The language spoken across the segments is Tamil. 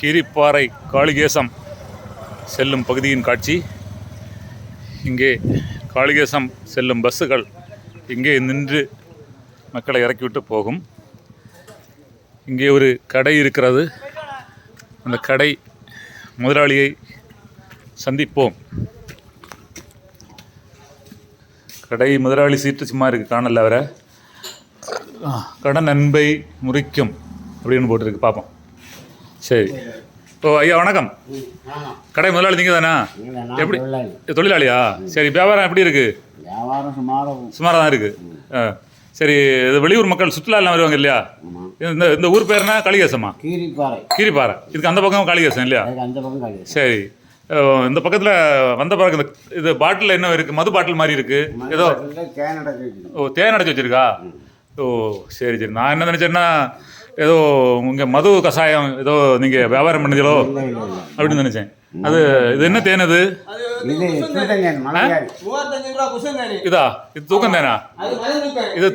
கீரிப்பாறை காளிகேசம் செல்லும் பகுதியின் காட்சி. இங்கே காளிகேசம் செல்லும் பஸ்ஸுகள் இங்கே நின்று மக்களை இறக்கிவிட்டு போகும். இங்கே ஒரு கடை இருக்கிறது. அந்த கடை முதலாளியை சந்திப்போம். கடை முதலாளி சீட்டு சும்மா இருக்குது காணல அவரை. கடன் அன்பை முறிக்கும் அப்படின்னு போட்டிருக்கு பார்ப்போம். சரி. ஓ ஐயா வணக்கம். கடை முதலாளி நீங்கள் தானா எப்படி? தொழிலாளியா? சரி வியாபாரம் எப்படி இருக்கு? வியாபாரம் சுமாராக தான் இருக்கு. ஆ சரி இது வெளியூர் மக்கள் சுற்றுலா எல்லாம் வருவாங்க இல்லையா? இந்த இந்த ஊர் பேர்னா காளிகேசமா கீரிப்பாறை. கீரிப்பாறை. இதுக்கு அந்த பக்கம் காளிகேசம் இல்லையா? அந்த பக்கம் சரி. இந்த பக்கத்தில் வந்த பிறகு இந்த இது பாட்டில் என்ன இருக்குது மது பாட்டில் மாதிரி இருக்குது ஏதோ அடைச்சி ஓ தேன் அடைச்சி வச்சிருக்கா? ஓ சரி சரி. நான் என்ன நினச்சேன்னா ஏதோ உங்கள் மது கஷாயம் ஏதோ நீங்கள் வியாபாரம் இல்லை அப்படின்னு நினச்சேன். அது இது என்ன தேன் அது? இது இதா? இது தூக்கம் தேனா? இது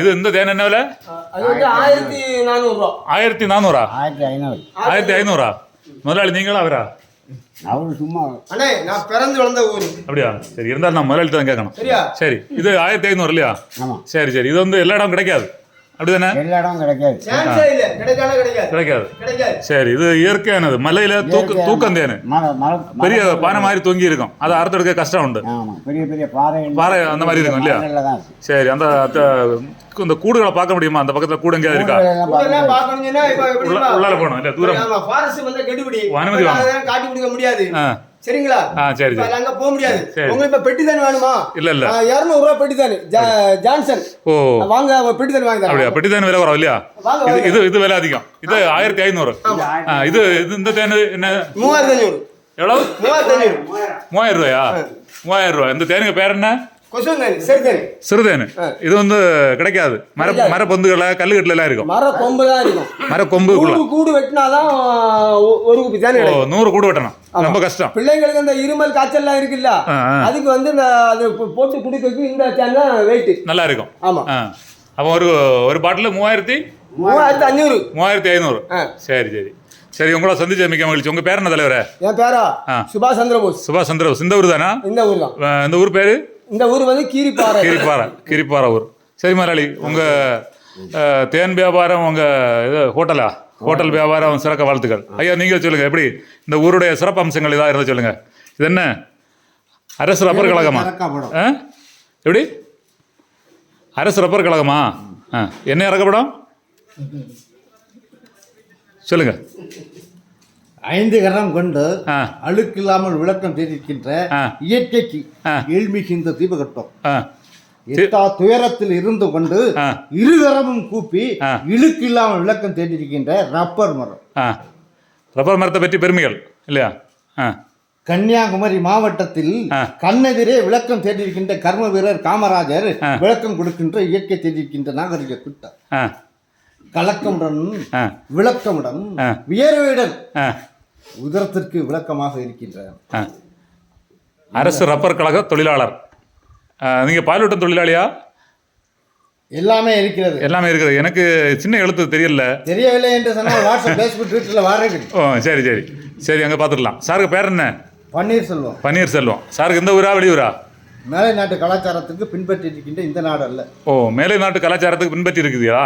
இது இந்த தேன் என்ன விலை? ஆயிரத்தி நானூறா? ஆயிரத்தி ஐநூறு. ஆயிரத்தி ஐநூறா? முதலாளி நீங்களா அவரா? அவரு சும்மா அண்ணே நான் பிறந்து வளர்ந்த ஊர். அப்படியா? சரி இருந்தாலும் நான் முதலாளி தான் கேட்கணும். சரியா? சரி இது ஆயிரத்தி ஐநூறு இல்லையா? சரி சரி. இது வந்து எல்லா இடம் கிடைக்காது. அப்படிதானே? எல்லா இடமும் கிடைக்காது. சான்ஸே இல்ல. கிடைக்காத கிடைக்காது. கிடைக்காது. கிடைக்காது. சரி இது இயற்கையானது. மலையில தூக்கு தூக்கம் தேனு. பெரிய பானை மாதிரி தொங்கி இருக்கும். அதை அறுத்தெடுக்க கஷ்டம் உண்டு. பெரிய பெரிய பாறை பாறை அந்த மாதிரி இருக்கும் இல்லையா? சரி அந்த அந்த- இந்த கூடுகளை பார்க்க முடியுமா? அந்த பக்கத்துல கூடு எங்கேயாவது இருக்கா? உள்ளால போகணும் இல்ல தூரம். ஆமா ஃபாரஸ்ட் வந்து கெடுபிடி. ஓ, அனுமதி வாங்க. அதெல்லாம் காட்டி கொடுக்க முடியாது. ஆ. சரிங்களா? ஆ சரி சரி. அங்க போக முடியாது. உங்களுக்கு இப்ப பெட்டி தானே வேணுமா? இல்ல இல்ல. இருநூறு ரூபா பெட்டி தானே ஜான்சன். ஓ. வாங்க பெட்டி தானே வாங்கி அப்படியா? தரேன் பெட்டி தேன் விலை வரும் இல்லையா? இது இது இது விலை அதிகம். இது ஆயிரத்தி ஐநூறு. ஆ, இது இது இந்த தேன் என்ன? மூவாயிரத்தி அஞ்சூறு எவ்வளவு? மூவாயிரத்தி அஞ்சூறு மூவாயிரம். ரூபாயா? மூவாயிரம் ரூபாய். இந்த தேனுக்கு பேர் என்ன? சிறுதேனு இது வந்து கிடைக்காது. மர மர பொந்துகளை கல்லுக்கட்டுல எல்லாம் இருக்கும். மர கொம்பு தான் இருக்கும். மர கொம்புக்குள்ள கூடு வெட்டினாதான் ஒரு குப்பி தானே நூறு கூடு வெட்டணும். ரொம்ப கஷ்டம். பிள்ளைங்களுக்கு இந்த இருமல் காய்ச்சல்லாம் இருக்குல்ல. அதுக்கு வந்து இந்த அது போட்டு குடிக்கிறதுக்கு இந்த தான் வெயிட் நல்லா இருக்கும். ஆமா. அப்போ ஒரு ஒரு பாட்டில் மூவாயிரத்தி மூவாயிரத்தி அஞ்சூறு. மூவாயிரத்தி ஐநூறு. சரி சரி. சரி உங்கள சந்திச்ச மிக்க மகிழ்ச்சி. உங்க பேர் என்ன தலைவரே? என் பேரா. சுபாஷ் சந்திரபோஸ். சுபாஷ் சந்திரபோஸ். இந்த ஊர் தானா? இந்த ஊர் தான். இந்த ஊர் பேரு? இந்த ஊர் வந்து கீரிப்பாறை. கிரிப்பாறை கிரிப்பாறை ஊர். சரி முதலாளி உங்க தேன் வியாபாரம் உங்க இது ஹோட்டலா? ஹோட்டல் வியாபாரம் சிறக்க வாழ்த்துக்கள். ஐயா நீங்க சொல்லுங்க எப்படி? இந்த ஊருடைய சிறப்பு அம்சங்கள் ஏதாவது இருந்தால் சொல்லுங்க. இது என்ன? அரசு ரப்பர் கழகமா? எப்படி? அரசு ரப்பர் கழகமா? என்ன இறக்கப்படும் சொல்லுங்க. ஐந்து கரம் கொண்டு அழுக்கில்லாமல் விளக்கம் தெரிவிக்கின்ற. இயற்கைக்கு தீபகற்பம் ஆ எட்டா துயரத்தில் இருந்து கொண்டு. இருகரமும் கூப்பி ஆ. இழுக்கில்லாமல் விளக்கம் தெரிவிக்கின்ற ரப்பர் மரம் ரப்பர் மரத்தை பற்றி பெருமைகள் இல்லையா கன்னியாகுமரி மாவட்டத்தில். கண்ணெதிரே விளக்கம் தேடியிருக்கின்ற கர்ம வீரர் காமராஜர். விளக்கம் கொடுக்கின்ற இயற்கை தெரிவிக்கின்ற நாகரிக கூட்டம் கலக்கமுடன் விளக்கமுடன். வியர்வையுடன் உதரத்திற்கு விளக்கமாக இருக்கின்ற ஆ. அரசு ரப்பர் கழக தொழிலாளர். நீங்கள் பாலூட்டும் தொழிலாளியா? எல்லாமே இருக்கிறது. எல்லாமே இருக்குது. எனக்கு சின்ன எழுத்து தெரியல. தெரியவில்லை என்று சொன்னால் வாட்ஸ்அப் ஃபேஸ்புக் ட்விட்டரில் ஓ சரி சரி. சரி அங்கே பார்த்துடலாம் சாருக்கு பேர் என்ன? பன்னீர்செல்வம். பன்னீர்செல்வம். சாருக்கு இந்த ஊரா வெளியூரா மேலை நாட்டு கலாச்சாரத்துக்கு பின்பற்றி இருக்கின்ற இந்த நாடு அல்ல. ஓ மேலை நாட்டு கலாச்சாரத்துக்கு பின்பற்றி இருக்குதுயா?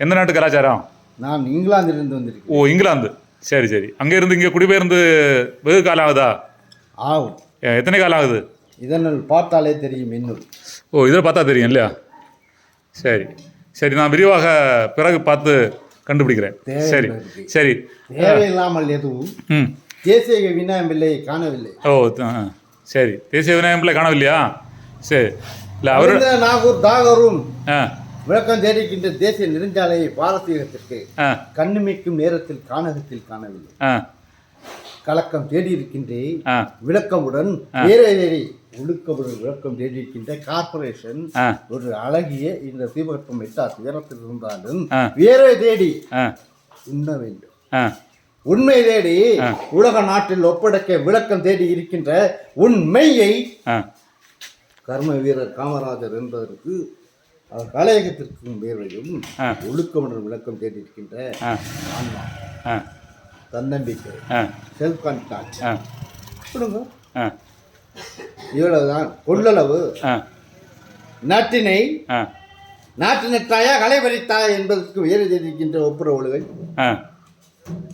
எந்த நாட்டு கலாச்சாரம்? நான் இங்கிலாந்திலிருந்து வந்திருக்கேன் ஓ இங்கிலாந்து. சரி சரி. அங்கே இருந்து இங்கே குடிபெயர்ந்து வெகு காலம் ஆகுதா? ஆகும். எத்தனை காலம் ஆகுது? இதனுள் பார்த்தாலே தெரியும் இன்னும். ஓ இதில் பார்த்தா தெரியும் இல்லையா? சரி. சரி நான் விரிவாக பிறகு பார்த்து கண்டுபிடிக்கிறேன். சரி சரி. தேவையில்லாமல் எதுவும் தேசிய வினாயமில்லை காணவில்லை. ஓ. சரி. தேசிய விநாயகம் பிள்ளை காணவில்லையா? சரி. இல்லை அவர் நாகூர் தாகரும் ஆ. விளக்கம் தேடிக்கின்ற தேசிய நெடுஞ்சாலையை பாரசீகத்திற்கு கண்ணுமிக்கும் நேரத்தில் காணகத்தில் காணவில்லை. கலக்கம் தேடி இருக்கின்றேன் ஆ. விளக்கமுடன் வேற தேடி ஒழுக்கமுடன் விளக்கம் தேடி இருக்கின்ற கார்பரேஷன் ஒரு அழகிய இந்த தீபகற்பம் எட்டா துயரத்தில் இருந்தாலும். வேற தேடி உண்ண வேண்டும். உண்மை தேடி. உலக நாட்டில் ஒப்படைக்க விளக்கம் தேடி இருக்கின்ற உண்மையை கர்ம வீரர் காமராஜர் என்பதற்கு அவர் கலையகத்திற்கும் வேர்வையும் ஆ. ஒழுக்கம் என்ற விளக்கம் தேடியிருக்கின்ற ஆ. ஆன்மா. ஆ. தன்னம்பிக்கை. ஆ. செல்ஃப் ஆ. கொடுங்க ஆ. இவ்வளவுதான். கொள்ளளவு. ஆ. நாட்டினை ஆ. நாட்டு நட்டாயா கலை பறித்தாயா என்பதற்கு வேறு தேடியிருக்கின்ற ஒப்புரவுகள் ஆ.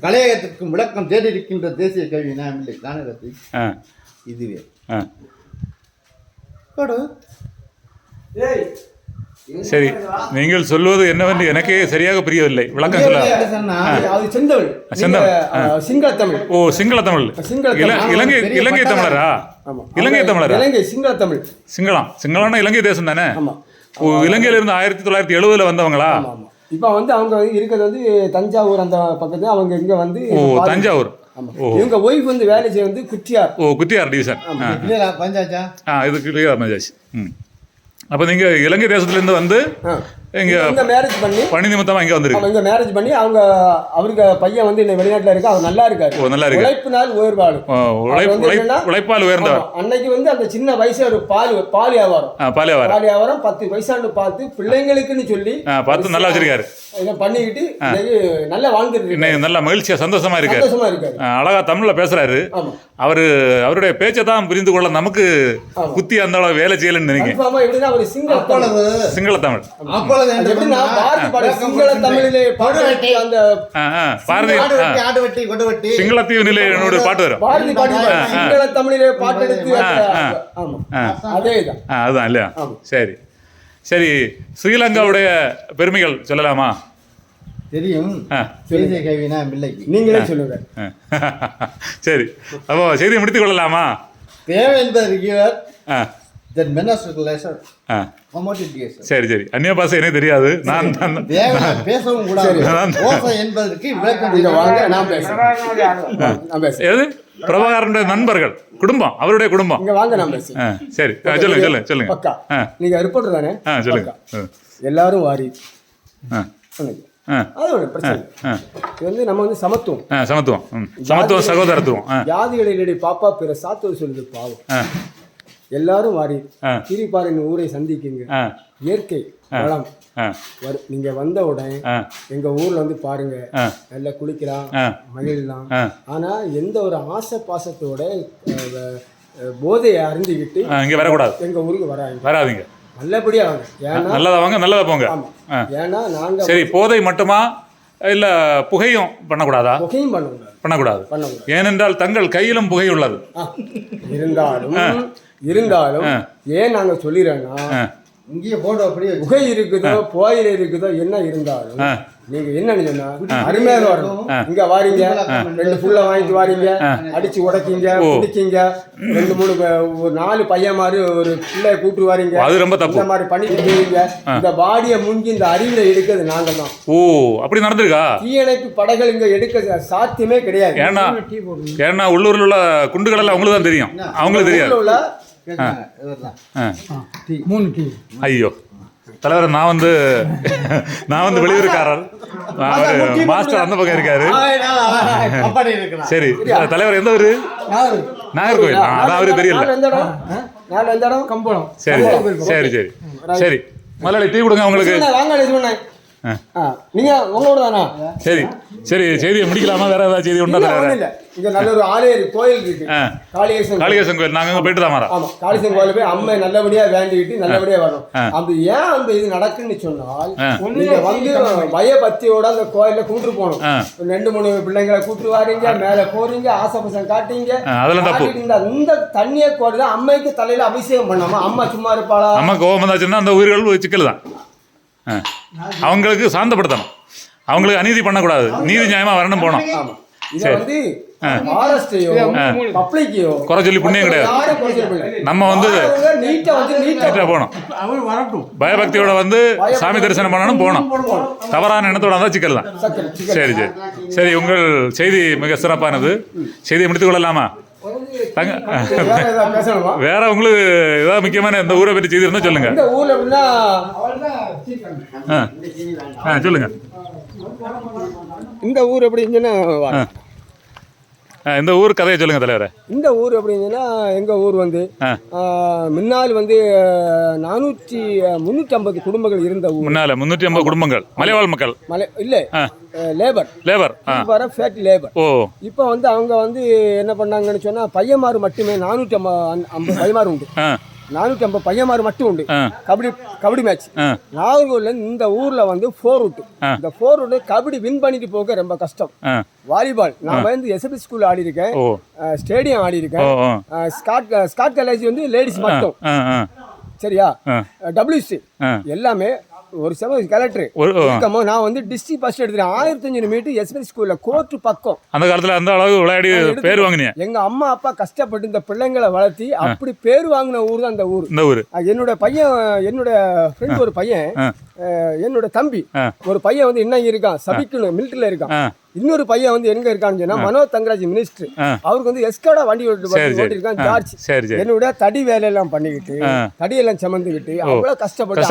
கலையகத்திற்கும் விளக்கம் தேடியிருக்கின்ற தேசிய கல்வி நாமில்லை காணகத்தை ஆ. இதுவே. கொடு. சரி நீங்கள் சொல்வது என்னவென்று எனக்கே சரியாக புரியவில்லை. விளக்கம் சொல்ல. செந்தமிழ். சிங்கள தமிழ். ஓ சிங்கள தமிழ். இலங்கை இலங்கை. தமிழரா? ஆமா. இலங்கை தமிழரா? இலங்கை சிங்கள தமிழ். சிங்களம். சிங்களம்னா இலங்கை தேசம் தானே? ஆமா. ஓ இலங்கையில இருந்து ஆயிரத்தி தொள்ளாயிரத்தி எழுபதுல வந்தவங்களா? ஆமா ஆமா. இப்போ வந்து அவங்க வந்து இருக்கிறது வந்து தஞ்சாவூர் அந்த பக்கத்துல அவங்க இங்க வந்து ஓ தஞ்சாவூர். இவங்க ஒய்ஃப் வந்து வேலை செய்ய வந்து குட்டியார். ஓ குத்தியார் டிவிஷன். பஞ்சாச்சா ஆ. இது கிளியர் ம். அப்போ நீங்கள் இலங்கை தேசத்துலேருந்து வந்து இங்கே இங்க மேரேஜ் பண்ணி பணி நிமித்தமாக இங்கே வந்திருக்கு. இங்க மேரேஜ் பண்ணி அவங்க அவருக்கு பையன் வந்து இன்னைக்கு வெளிநாட்டுல இருக்கு? அவர் நல்லா இருக்காரு. ஓ நல்லா இருக்கு உழைப்பினால் உயர்வாடு உழைப்பால் உயர்ந்தவர். அன்னைக்கு வந்து அந்த சின்ன வயசுல ஒரு பால் பால் வியாபாரம் ஆ பாலியாவார் பால் வியாபாரம் பத்து பைசான்னு பார்த்து பிள்ளைங்களுக்குன்னு சொல்லி பார்த்து நல்லா வச்சிருக்காரு. இதை பண்ணிக்கிட்டு நல்லா. இன்னைக்கு நல்லா மகிழ்ச்சியாக சந்தோஷமா இருக்காரு. சந்தோஷமா இருக்காரு. அழகா தமிழில் பேசுறாரு. அவர் அவருடைய பேச்சை தான் புரிந்து கொள்ள நமக்கு. குத்தி அந்த அளவு வேலை செய்யலன்னு நினைக்கிறேன். சிங்கள தமிழ். சிங்கள தமிழ். சிங்களத்தீவு நிலை என்னோட பாட்டு வரும். பாரதி சிங்கள தமிழிலே. ஆமா. ஆ. அதேதான். அதுதான் இல்லையா. சரி. சரி ஸ்ரீலங்காவுடைய பெருமைகள் சொல்லலாமா? தெரியும். நீங்களே சொல்லுங்க. ஆ. சரி. அப்போ செய்தியை முடித்துக் கொள்ளலாமா? தேவை என்பதற்கு லெசர் சரி சரி. அந்நிய பாஷை எனக்கு தெரியாது. நான் பேசவும் கூடாது. என்பதற்கு. நான் பேசுறேன். எது? பிரபாகரனுடைய நண்பர்கள் குடும்பம் அவருடைய குடும்பம். இங்க வாங்க நான் பேசுறேன். சரி. சொல்லுங்க சொல்லுங்க சொல்லுங்க. பக்கா. நீங்க ரிப்போர்ட்டர் தானே? ஆ சொல்லுங்க. எல்லாரும் வாரி. ஆ. சொல்லுங்க. ஆ. அது ஒரு பிரச்சனை. இது வந்து நம்ம வந்து சமத்துவம். சமத்துவம். சமத்துவம் சகோதரத்துவம். ஜாதிகளிலே பாப்பா பிற சாத்துவது சொல்லுது பாவம். எல்லாரும் வாரி. திரிபாரின் ஊரை சந்திக்குங்க. இயற்கை வளம். நீங்க வந்த உடனே எங்க ஊர்ல வந்து பாருங்க. நல்லா குளிக்கலாம் மகிழலாம். ஆனா எந்த ஒரு ஆசை பாசத்தோட போதையை அறிஞ்சுக்கிட்டு இங்கே வரக்கூடாது. எங்க ஊருக்கு வராங்க வராதீங்க. நல்லபடியா வாங்க. ஏன்னா நல்லதா வாங்க நல்லதா போங்க. ஏன்னா நாங்க சரி போதை மட்டுமா? இல்ல புகையும் பண்ணக்கூடாதா? புகையும் பண்ணக்கூடாது. பண்ணக்கூடாது. ஏனென்றால் தங்கள் கையிலும் புகை உள்ளது. இருந்தாலும் இருந்தாலும் ஏன் நாங்க சொல்லிடுறோன்னா இங்கேயே போட்டோ அப்படியே. புகை இருக்குதோ புகையில இருக்குதோ என்ன இருந்தாலும். நீங்க என்னன்னு சொன்னா அருமையாக வரணும். இங்க வாரீங்க ரெண்டு புள்ள வாங்கிட்டு வாரீங்க அடிச்சு உடைக்கீங்க குடிக்கீங்க ரெண்டு மூணு ஒரு நாலு பையன் மாதிரி ஒரு பிள்ளைய கூட்டு வாரீங்க. அது ரொம்ப தப்பு. இந்த மாதிரி பண்ணிட்டு போவீங்க. இந்த பாடியை முங்கி இந்த அறிவில எடுக்கிறது நாங்க தான் ஓ அப்படி நடந்திருக்கா? தீயணைப்பு படைகள் இங்க எடுக்க சாத்தியமே கிடையாது. ஏன்னா ஏன்னா உள்ளூரில் உள்ள குண்டுகள் எல்லாம் அவங்களுக்கு தான் தெரியும் அவங்களுக்கு தெரியாது. இவர்தான். ஆ. ஐயோ. தலைவர் நான் வந்து நான் வந்து வெளியூருக்காரர் அவரு மாஸ்டர் அந்த பக்கம் இருக்காரு. சரி தலைவர் எந்த ஊரு? நாகர்கோவில். அதான் அவருக்கு தெரியல. சரி சரி சரி சரி. முதலாளி டீ கொடுங்க உங்களுக்கு. நீங்க உங்களோட தானா? சரி சரி செய்தியை முடிக்கலாமா? வேற ஏதாவது செய்தி உண்டா இல்ல. இங்க நல்ல ஒரு ஆலயம் கோயில் இருக்கு. காளிகேசன் காளிகேசன் கோயில். நாங்கள் அங்கே போயிட்டு தான் வரோம். ஆமா காளிகேசன் கோயில் போய் அம்மை நல்லபடியா வேண்டிக்கிட்டு நல்லபடியா வரணும். ஆ. அது ஏன் அந்த இது நடக்குன்னு சொன்னால். நீங்க வந்து பயபக்தியோட அந்த கோயில கூட்டு போகணும். ரெண்டு மூணு பிள்ளைங்களை கூட்டு வாரீங்க மேல போறீங்க ஆசை காட்டுறீங்க ஆ, அதெல்லாம் தப்பு. இந்த தண்ணியை தான் அம்மைக்கு தலையில அபிஷேகம் பண்ணாம? அம்மா சும்மா இருப்பாளா? அம்மா கோபம் வந்தாச்சுன்னா அந்த உயிர்கள் சிக்கல் தான். அவங்களுக்கு சாந்தப்படுத்தணும். அவங்களுக்கு அநீதி பண்ணக்கூடாது. நீதி நியாயமா வரணும் போனோம் ஃபாரஸ்டையோ பப்ளிக்கையோ குறை சொல்லி புண்ணியம் கிடையாது. நம்ம வந்து அவங்க நீட்டா வந்து நீட்டா நீட்டா போகணும். அவர் வரட்டும். பயபக்தியோட வந்து சாமி தரிசனம் பண்ணணும் போகணும். தவறான எண்ணத்தோட வந்தால் சிக்கல் தான். சரி சரி. சரி உங்கள் செய்தி மிக சிறப்பானது. செய்தியை முடித்துக் கொள்ளலாமா? வேற உங்களுக்கு ஏதாவது முக்கியமான இந்த ஊரை பற்றி செய்தி இருந்தால் சொல்லுங்க. இந்த ஊர்ல எப்படின்னா ஆ. ஆ சொல்லுங்க. இந்த ஊர் எப்படின்னு சொன்னா இந்த ஊர் கதையை சொல்லுங்க தலைவரே. இந்த ஊர் அப்படிங்கன்னா எங்க ஊர் வந்து முன்னால் வந்து நானூற்றி முந்நூற்றி ஐம்பது குடும்பங்கள் இருந்த ஊர். முன்னால முன்னூற்றி ஐம்பது குடும்பங்கள் மலைவாழ் மக்கள். மலை இல்லை. லேபர் லேபர் வர ஃபேக்ட்ரி லேபர் ஓ. இப்போ வந்து அவங்க வந்து என்ன பண்ணாங்கன்னு சொன்னா பையன்மார் மட்டுமே நானூற்றி ஐம்பது பையன்மார் உண்டு. நானூற்றி ஐம்பது பையன்மார் மட்டும் உண்டு. கபடி கபடி மேட்ச் ஆ. நாகர்கோவில்ல இந்த ஊர்ல வந்து ஃபோர் ஆ. இந்த ஃபோர் விட்டு கபடி வின் பண்ணிட்டு போக ரொம்ப கஷ்டம். வாலிபால் நான் வந்து எஸ்எபி ஸ்கூல் ஆடி இருக்கேன் ஸ்டேடியம் ஆடி இருக்கேன் ஸ்காட் ஸ்காட் காலேஜ் வந்து லேடிஸ் மட்டும். சரியா? டபிள்யூசி எல்லாமே ஒரு செவன் கலெக்டர். இருக்கும்போது நான் வந்து டிஸ்ட்ரிக்ட் ஃபர்ஸ்ட் எடுத்துட்டேன் ஆயிரத்தி அஞ்சூறு மீட்டர் எஸ்பி ஸ்கூல்ல கோர்ட்டு பக்கம். அந்த காலத்துல அந்த அளவுக்கு விளையாடி பேர் வாங்கினீங்க எங்க அம்மா அப்பா கஷ்டப்பட்டு இந்த பிள்ளைங்களை வளர்த்தி அப்படி பேர் வாங்கின ஊர் தான் அந்த ஊர். இந்த ஊர். என்னோட பையன் என்னோட ஃப்ரெண்ட் ஒரு பையன் என்னோட தம்பி. ஒரு பையன் வந்து என்ன இருக்கான் சபிக்கணும் மிலிட்டரியில் இருக்கான். இன்னொரு பையன் வந்து எங்க இருக்கான்னு சொன்னா மனோ தங்கராஜ் மினிஸ்டர். அவருக்கு வந்து எஸ்காடா வண்டி. ஓட்டிருக்கான் ஜார்ஜ். என்னோட தடி வேலையெல்லாம் பண்ணிக்கிட்டு தடியெல்லாம் சுமந்துக்கிட்டு அவ்வளவு கஷ்டப்பட்டு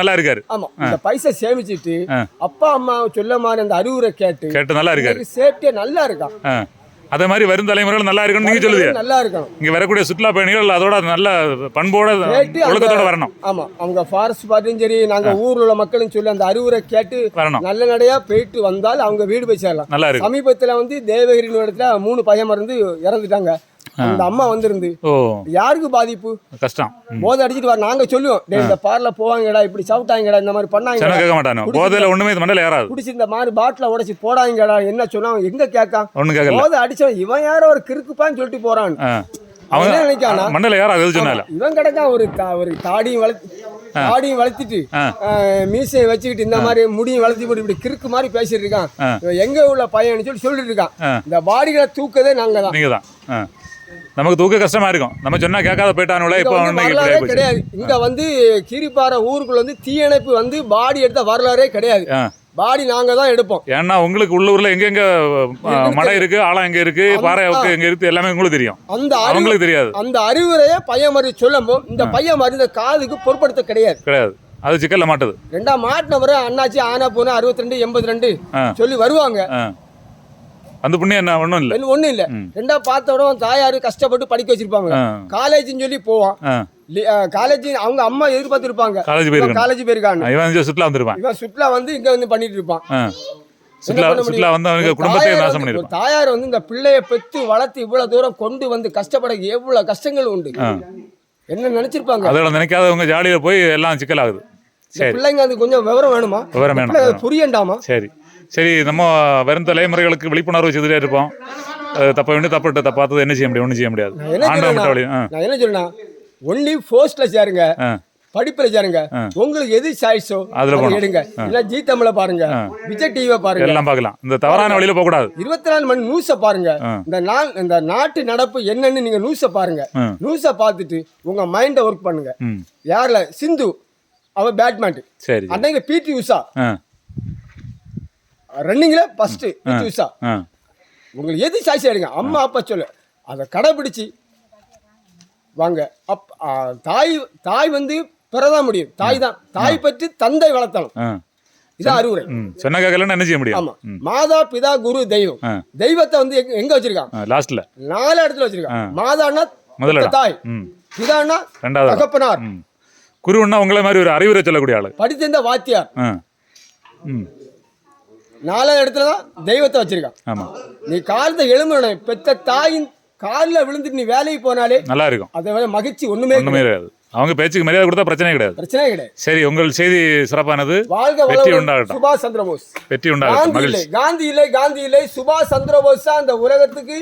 நல்லா இருக்காரு. ஆமா. இந்த பைசா சேமிச்சிட்டு. அப்பா அம்மா சொல்ல மாதிரி அந்த அறிவுரை கேட்டு கேட்டு நல்லா இருக்காரு. சேஃப்டியா நல்லா இருக்கான். அதே மாதிரி வரும் தலைமுறைகள் நல்லா இருக்கணும் நீங்க சொல்லுது. நல்லா இருக்கணும். இங்க வரக்கூடிய சுற்றுலா பயணிகள் அதோட நல்ல பண்போட ஒழுக்கத்தோட வரணும். ஆமா அவங்க ஃபாரஸ்ட் பார்ட்டியும் சரி நாங்க ஊர்ல உள்ள மக்களும் சொல்லி அந்த அறிவுரை கேட்டு வரணும். நல்ல நடையா போயிட்டு வந்தால் அவங்க வீடு போய் சேரலாம். நல்லா இருக்கு சமீபத்துல வந்து தேவகிரின்னு இடத்துல மூணு பையன் இருந்து இறந்துட்டாங்க. அந்த அம்மா வந்திருந்து யாருக்கு பாதிப்பு? கஷ்டம். போதை அடிச்சிட்டு வர நாங்க சொல்லுவோம் இந்த பார்ல போவாங்கடா இப்படி சாப்பிட்டாங்கடா இந்த மாதிரி கேட்க மாட்டானு. போதையில ஒண்ணுமே மண்டல ஏறாது குடிச்சு இந்த மாதிரி பாட்டில உடைச்சு போடாங்கடா என்ன சொன்னா எங்க கேட்கான்? ஒண்ணும் கேட்கல. போதை அடிச்சவன் இவன் யாரோ ஒரு கிறுக்குப்பான்னு சொல்லிட்டு போறான். அவன் நினைக்கானா மண்டல எது சொன்னால? இவன் கிடக்கான் ஒரு ஒரு தாடியும் வளர்த்து தாடியும் வளர்த்திட்டு மீசையை வச்சுக்கிட்டு இந்த மாதிரி முடியும் வளர்த்தி போட்டு இப்படி கிறுக்கு மாதிரி பேசிட்டு இருக்கான். எங்க உள்ள பையன்னு சொல்லி சொல்லிட்டு இருக்கான். இந்த பாடிகளை தூக்கதே நாங்க தான். நமக்கு தூக்க கஷ்டமா இருக்கும் நம்ம சொன்னா கேட்காத போயிட்டானுல இப்போ வரலாறே. கிடையாது. இங்க வந்து கீரிப்பாறை ஊருக்குள்ள வந்து தீயணைப்பு வந்து பாடி எடுத்த வரலாறே கிடையாது. பாடி நாங்க தான் எடுப்போம். ஏன்னா உங்களுக்கு உள்ளூர்ல எங்க எங்க மலை இருக்கு ஆழம் எங்க இருக்கு பாறை எங்க இருக்கு எல்லாமே உங்களுக்கு தெரியும். அந்த அவங்களுக்கு தெரியாது. அந்த அறிவுரையை பையன் மாதிரி சொல்லும்போது இந்த பையன் மாதிரி இந்த காதுக்கு பொருட்படுத்த கிடையாது. கிடையாது. அது சிக்கல்ல மாட்டுது. ரெண்டாம் மாட்டினவரை அண்ணாச்சி ஆனா போனா அறுபத்தி ரெண்டு எண்பத்தி ரெண்டு. சொல்லி வருவாங்க. அந்த புண்ணியம் என்ன ஒண்ணும் இல்ல. ஒண்ணு இல்ல. ரெண்டா பார்த்த உடனே தாயாரு கஷ்டப்பட்டு படிக்க வச்சிருப்பாங்க. காலேஜ்னு சொல்லி போவான். காலேஜ் அவங்க அம்மா எதிர்பார்த்திருப்பாங்க. காலேஜ் போயிருக்கணும். காலேஜ் போயிருக்காங்க இவன் சுற்றுலா வந்திருப்பான். இவன் சுற்றுலா வந்து இங்க வந்து பண்ணிட்டு இருப்பான். சுற்றுலா சுற்றுலா? வந்து அவனுக்கு குடும்பத்தையே நாசம் பண்ணிருப்பான். தாயார் வந்து இந்த பிள்ளைய பெத்து வளர்த்து இவ்வளவு தூரம் கொண்டு வந்து கஷ்டப்பட எவ்வளவு கஷ்டங்கள் உண்டு. என்ன நினைச்சிருப்பாங்க? அதோட நினைக்காதவங்க ஜாலியில போய் எல்லாம் சிக்கலாகுது. பிள்ளைங்க அது கொஞ்சம் விவரம் வேணுமா? விவரம் வேணும். புரியண்டாமா? சரி. சரி நம்ம வரும் தலைமுறைகளுக்கு விழிப்புணர்வு செய்துட்டே இருப்போம். தப்ப வேண்டிய தப்பு தப்பாத்தது என்ன செய்ய முடியும்? ஒன்றும் செய்ய முடியாது. ஆண்டவன் நான் என்ன சொல்றேன்னா ஒன்லி ஃபோர்ஸ்ட்ல சேருங்க படிப்புல சேருங்க உங்களுக்கு எது சாய்ஸோ அதுல. எடுங்க. இல்ல ஜி தமிழ பாருங்க விஜய் டிவியை பாருங்க. எல்லாம் பார்க்கலாம். இந்த தவறான வழியில போகக்கூடாது. இருபத்தி நாலு மணி நியூஸை பாருங்க. இந்த நாள் இந்த நாட்டு நடப்பு என்னன்னு நீங்க நியூஸை பாருங்க. நியூஸை பார்த்துட்டு உங்க மைண்டை ஒர்க் பண்ணுங்க. யார்ல? சிந்து அவ பேட்மேன் சரி. அன்னைக்கு பிடி உஷா. ஆ ரன்னிங்ல ஃபர்ஸ்ட் பிடி உஷா ஆ. உங்களுக்கு எது சாய்ஸ் எடுங்க. அம்மா அப்பா சொல்லு. அதை கடைபிடிச்சு வாங்க. அப் தாய் தாய் வந்து பிறதான் முடியும். தாய் தான். தாய் பற்றி தந்தை வளர்த்தணும். இதான் அறிவுரை சொன்ன கேட்கலன்னு என்ன செய்ய முடியும்? ஆமா. மாதா பிதா குரு தெய்வம். தெய்வத்தை வந்து எங்க- வச்சிருக்கான்? லாஸ்ட்ல நாலு இடத்துல வச்சிருக்கான். மாதான்னா முதல் இடம். தாய். ம். பிதான்னா ரெண்டாவது. தகப்பனார். குருன்னா உங்களை மாதிரி ஒரு அறிவுரை சொல்லக்கூடிய ஆளு. படித்திருந்த வாத்தியார். நாலாவது இடத்துல தான் தெய்வத்தை வச்சிருக்கான். ஆமா. நீ காலத்தை எழும்பணும் பெத்த தாயின் காலில் விழுந்துட்டு நீ வேலைக்கு போனாலே நல்லா இருக்கும். அதை விட மகிழ்ச்சி ஒண்ணுமே ஒண்ணுமே கிடையாது. அவங்க பேச்சுக்கு மரியாதை கொடுத்தா பிரச்சனையே கிடையாது. பிரச்சனை கிடையாது. சரி உங்கள் செய்தி சிறப்பானது. வெற்றி உண்டாகட்டும். சுபாஷ் சந்திரபோஸ் வெற்றி உண்டாகட்டும். காந்தி இல்லை காந்தி இல்லை காந்தி இல்லை. சுபாஷ் சந்திரபோஸ் தான் அந்த உலகத்துக்கு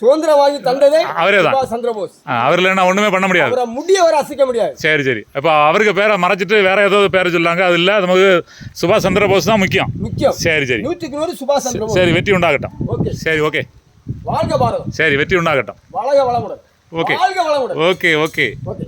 சுதந்திரம் வாங்கி தந்ததே அவரே தான். சந்திரபோஸ். அவர் இல்லைன்னா ஒண்ணுமே பண்ண முடியாது. அவரை முடிய வர அசைக்க முடியாது. சரி சரி. அப்போ அவருக்கு பேரை மறைச்சிட்டு வேற ஏதோ பேரை சொல்லாங்க அது இல்லை நமக்கு சுபாஷ் சந்திர போஸ் தான் முக்கியம். முக்கியம். சரி சரி. நூற்றுக்கு நூறு சுபாஷ் சந்திரபோஸ். சரி வெற்றி உண்டாகட்டும். ஓகே. சரி ஓகே. வாழ்க பாரதம். சரி வெற்றி உண்டாகட்டும். வாழ்க வளமுடன். ஓகே. வாழ்க வளமுடன். Okay okay. ஓகே.